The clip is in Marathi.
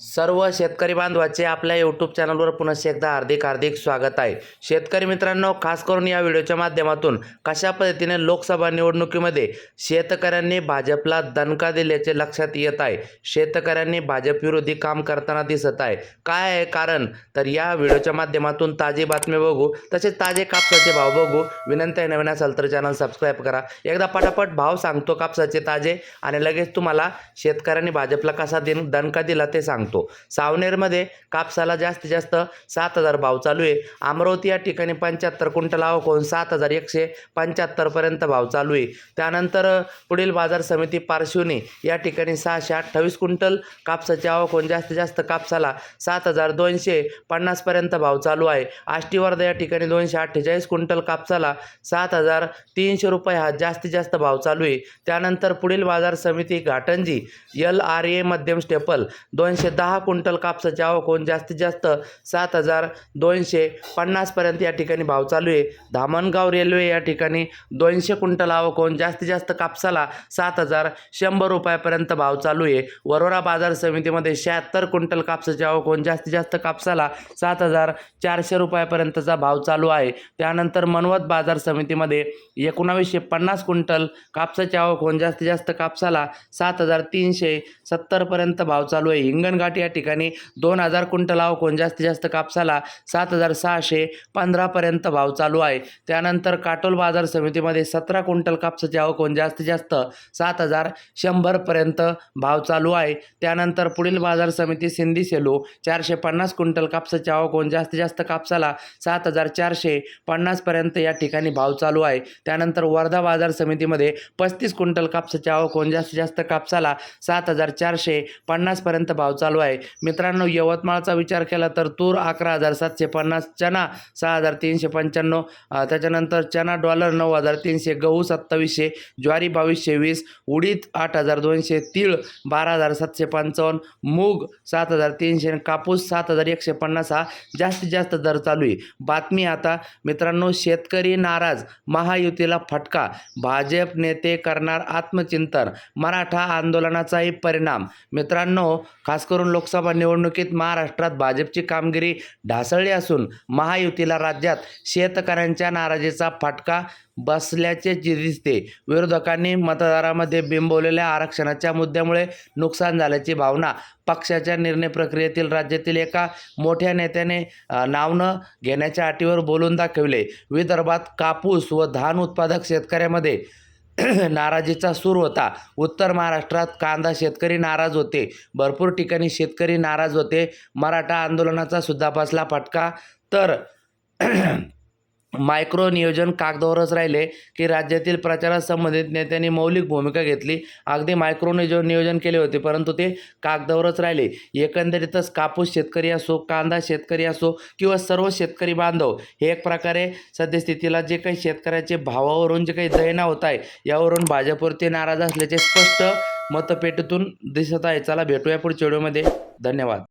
सर्व शेतकरी बांधवाचे आपल्या यूट्यूब चॅनलवर पुन्हा एकदा हार्दिक हार्दिक स्वागत आहे. शेतकरी मित्रांनो खास करून या व्हिडिओच्या माध्यमातून कशा पद्धतीने लोकसभा निवडणुकीमध्ये शेतकऱ्यांनी भाजपला दणका दिल्याचे लक्षात येत आहे. शेतकऱ्यांनी भाजपविरोधी काम करताना दिसत आहे. काय आहे कारण? तर या व्हिडिओच्या माध्यमातून ताजी बातमी बघू तसेच ताजे कापसाचे भाव बघू. विनंती आहे नवीन असाल तर चॅनल सबस्क्राईब करा. एकदा पटापट भाव सांगतो कापसाचे ताजे आणि लगेच तुम्हाला शेतकऱ्यांनी भाजपला कसा दिन दणका दिला ते सांगतो. सावनेरमध्ये कापसाला जास्तीत जास्त सात हजार भाव चालू आहे. अमरावती या ठिकाणी पंच्याहत्तर क्विंटल आवक सात हजार एकशे पंच्याहत्तरपर्यंत भाव चालू आहे. त्यानंतर पुढील बाजार समिती पार्श्वनी या ठिकाणी सहाशे अठ्ठावीस क्विंटल कापसाची आवक होऊन जास्तीत जास्त कापसाला सात हजार दोनशे पन्नासपर्यंत भाव चालू आहे. आष्टीवर्धा या ठिकाणी दोनशे अठ्ठेचाळीस क्विंटल कापसाला सात हजार तीनशे रुपये हा जास्तीत जास्त भाव चालू आहे. त्यानंतर पुढील बाजार समिती घाटंजी एल आर ए मध्यम स्टेपल दोनशे दहा क्विंटल कापसाची आवक होऊन जास्तीत जास्त सात हजार दोनशे पन्नासपर्यंत या ठिकाणी भाव चालू आहे. धामणगाव रेल्वे या ठिकाणी दोनशे क्विंटल आवक होऊन जास्तीत जास्त कापसाला सात हजार शंभर रुपयापर्यंत भाव चालू आहे. वरोरा बाजार समितीमध्ये शहात्तर क्विंटल कापसाची आवक होऊन जास्तीत जास्त कापसाला सात हजार चारशे रुपयापर्यंतचा भाव चालू आहे. त्यानंतर मनवत बाजार समितीमध्ये एकोणावीसशे पन्नास क्विंटल कापसाची आवक होऊन जास्तीत जास्त कापसाला सात हजार तीनशे सत्तरपर्यंत भाव चालू आहे. हिंगणगाव हिंगणघाट या ठिकाणी दोन हजार क्विंटल आवक जास्तीत जास्त कापसाला सात हजार सहाशे पंधरापर्यंत भाव चालू आहे. त्यानंतर काटोल बाजार समितीमध्ये सतरा क्विंटल कापसाची आवक होऊन जास्तीत जास्त सात हजार शंभरपर्यंत भाव चालू आहे. त्यानंतर पुढील बाजार समिती सिंधी सेलू चारशे पन्नास क्विंटल कापसाची आवक होऊन जास्तीत जास्त कापसाला सात हजार चारशे पन्नासपर्यंत या ठिकाणी भाव चालू आहे. त्यानंतर वर्धा बाजार समितीमध्ये पस्तीस क्विंटल कापसाची आवक होऊन जास्तीत जास्त कापसाला सात हजार चारशे पन्नासपर्यंत भाव चालू आहे. मित्रांनो यवतमाळचा विचार केला तर तूर अकरा हजार सातशे पन्नास चना सहा हजार तीनशे पंच्याण्णव त्याच्यानंतर चना डॉलर नऊ हजार तीनशे गहू सत्तावीसशे ज्वारी बावीसशे वीस उडीद आठ हजार दोनशे तीळ बारा हजार सातशे पंचावन्न मूग सात हजार तीनशे कापूस सात हजार एकशे पन्नास हा जास्तीत जास्त दर चालू आहे. बातमी आता मित्रांनो शेतकरी नाराज महायुतीला फटका भाजप नेते करणार आत्मचिंतन मराठा आंदोलनाचाही परिणाम. मित्रांनो खास करून लोकसभा निवडणुकीत महाराष्ट्रात भाजपची कामगिरी ढासळली असून महायुतीला राज्यात शेतकऱ्यांच्या नाराजीचा फटका बसल्याचे दिसते. विरोधकांनी मतदारामध्ये बिंबवलेल्या आरक्षणाच्या मुद्द्यामुळे नुकसान झाल्याची भावना पक्षाच्या निर्णय प्रक्रियेतील राज्यातील एका मोठ्या नेत्याने नावनं घेण्याच्या अटीवर बोलून दाखविले. विदर्भात कापूस व धान उत्पादक शेतकऱ्यामध्ये नाराजीचा सूर होता. उत्तर महाराष्ट्रात कांदा शेतकरी नाराज होते. भरपूर ठिकाणी शेतकरी नाराज होते. मराठा आंदोलनाचा सुद्धा बसला फटका. तर मायक्रो नियोजन कागदावरच राहिले की राज्यातील प्रचारासंबंधित नेत्यांनी मौलिक भूमिका घेतली. अगदी मायक्रो नियोजन नियोजन केले होते परंतु ते कागदावरच राहिले. एकंदरीतच कापूस शेतकरी असो कांदा शेतकरी असो किंवा सर्व शेतकरी बांधव हे एक प्रकारे सद्यस्थितीला जे काही शेतकऱ्याचे भावावरून जे काही दयना होत आहे यावरून भाजपवरती नाराज असल्याचे स्पष्ट मतपेटीतून दिसत आहे. चला भेटूया पुढच्या व्हिडिओमध्ये. धन्यवाद.